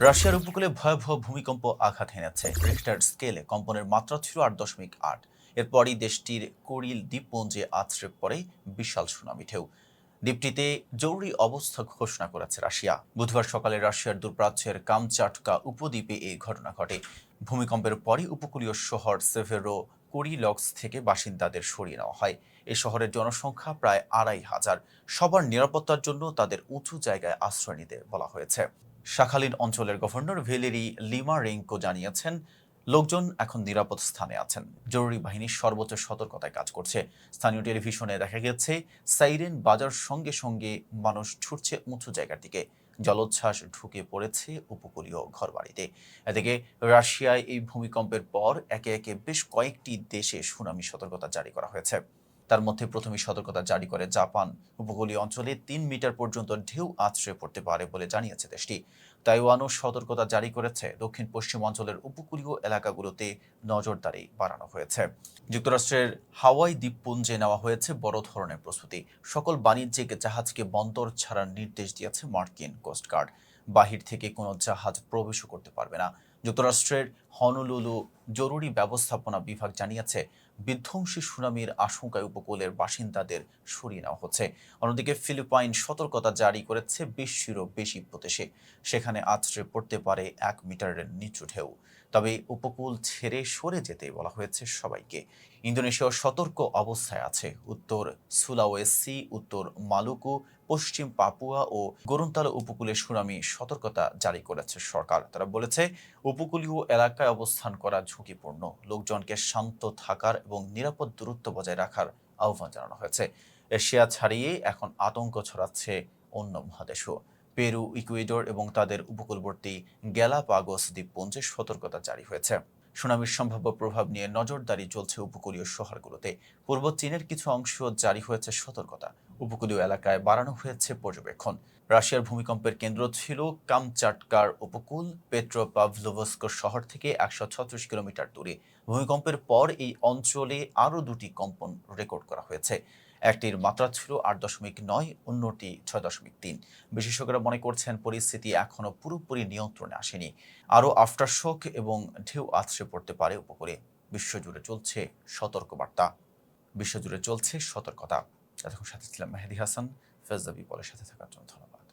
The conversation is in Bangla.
রাশিয়ার উপকূলে ভয়াবহ ভূমিকম্প আঘাত হেনেছে। রিক্টার স্কেলে কম্পনের মাত্রা ছিল আট দশমিক আট। এরপরই দেশটির কোরিল দ্বীপপুঞ্জে আছড়ে পড়ে বিশাল সুনামি ঢেউ। দ্বীপটিতে জরুরি অবস্থা ঘোষণা করেছে রাশিয়া। বুধবার সকালে রাশিয়ার দূরপ্রাচ্যের কামচাটকা উপদ্বীপে এই ঘটনা ঘটে। ভূমিকম্পের পরই উপকূলীয় শহর সেভেরো কোরিলক্স থেকে বাসিন্দাদের সরিয়ে নেওয়া হয়। এই শহরের জনসংখ্যা প্রায় আড়াই হাজার। সবার নিরাপত্তার জন্য তাদের উঁচু জায়গায় আশ্রয় নিতে বলা হয়েছে। শাখালিন অঞ্চলের গভর্নর ভেলেরি লিমা রেঙ্কো জানিয়েছেন, লোকজন এখন নিরাপদ স্থানে আছেন। জরুরি বাহিনী সর্বোচ্চ সতর্কতায় কাজ করছে। স্থানীয় টেলিভিশনে দেখা গেছে, সাইরেন বাজার সঙ্গে সঙ্গে মানুষ ছুটছে উঁচু জায়গার দিকে। জলোচ্ছ্বাস ঢুকে পড়েছে উপকূলীয় ঘরবাড়িতে। এদিকে রাশিয়ায় এই ভূমিকম্পের পর একে একে বেশ কয়েকটি দেশে সুনামি সতর্কতা জারি করা হয়েছে। তার মধ্যে প্রথমে সতর্কতা জারি করে জাপান। উপকূলীয় অঞ্চলে তিন মিটার পর্যন্ত ঢেউ আছড়ে পড়তে পারে বলে জানিয়েছে দেশটি। তাইওয়ানও সতর্কতা জারি করেছে। দক্ষিণ পশ্চিম অঞ্চলের উপকূলীয় এলাকাগুলোতে নজরদারি বাড়ানো হয়েছে। যুক্তরাষ্ট্রের হাওয়াই দ্বীপপুঞ্জে নেওয়া হয়েছে বড় ধরনের প্রস্তুতি। সকল বাণিজ্যিক জাহাজকে বন্দর ছাড়ার নির্দেশ দিয়েছে মার্কিন কোস্টগার্ড। বাহির থেকে কোনো জাহাজ প্রবেশও করতে পারবে না। যুক্তরাষ্ট্রের হনলুলু জরুরি ব্যবস্থাপনা বিভাগ জানিয়েছে, বিধ্বংসী সুনামির আশঙ্কায় উপকূলের বাসিন্দাদের সরিয়ে নেওয়া হচ্ছে। অন্যদিকে ফিলিপাইন সতর্কতা জারি করেছে বিশ্বেরও বেশি প্রদেশে। সেখানে আছড়ে পড়তে পারে এক মিটারের নিচু ঢেউ। তবে উপকূল ছেড়ে সরে যেতে বলা হয়েছে সবাইকে। ইন্দোনেশিয়া সতর্ক অবস্থায় আছে। উত্তর সুলাওয়েসি, উত্তর মালুকু, পশ্চিম পাপুয়া ও গরুনতালা উপকূলে সুনামি সতর্কতা জারি করেছে সরকার। তারা বলেছে, উপকূলীয় এলাকায় অবস্থান করা ঝুঁকিপূর্ণ। লোকজনকে শান্ত থাকার এবং নিরাপদ দূরত্ব বজায় রাখার আহ্বান জানানো হয়েছে। এশিয়া ছাড়িয়ে এখন আতঙ্ক ছড়াচ্ছে অন্য মহাদেশও। পেরু, ইকুয়েডর এবং তাদের উপকূলবর্তী গ্যালাপাগোস দ্বীপপুঞ্জে সতর্কতা জারি হয়েছে। সুনামির সম্ভাব্য প্রভাব নিয়ে নজরদারি চলছে উপকূলীয় শহরগুলোতে। পূর্ব চীনের কিছু অংশ জারি হয়েছে সতর্কতা। উপকূলীয় এলাকায় বাড়ানো হয়েছে পর্যবেক্ষণ। রাশিয়ার ভূমিকম্পের কেন্দ্র ছিল কামচাটকার উপকূল। পেট্রোপাভলোভস্ক শহর থেকে একশো ছত্রিশ কিলোমিটার দূরে। ভূমিকম্পের পর এই অঞ্চলে আরও দুটি কম্পন রেকর্ড করা হয়েছে। একটির মাত্রা ছিল আট দশমিক নয়, অন্যটি ছয় দশমিক তিন। বিশেষজ্ঞরা মনে করছেন পরিস্থিতি এখনও পুরোপুরি নিয়ন্ত্রণে আসেনি। আরও আফটার শোক এবং ঢেউ আছড়ে পড়তে পারে উপকূলে। বিশ্বজুড়ে চলছে সতর্কবার্তা। বিশ্বজুড়ে চলছে সতর্কতা। এতক্ষণ সাথে ছিলাম মেহেদি হাসান। ফেজদাবি বলের সাথে থাকার জন্য ধন্যবাদ।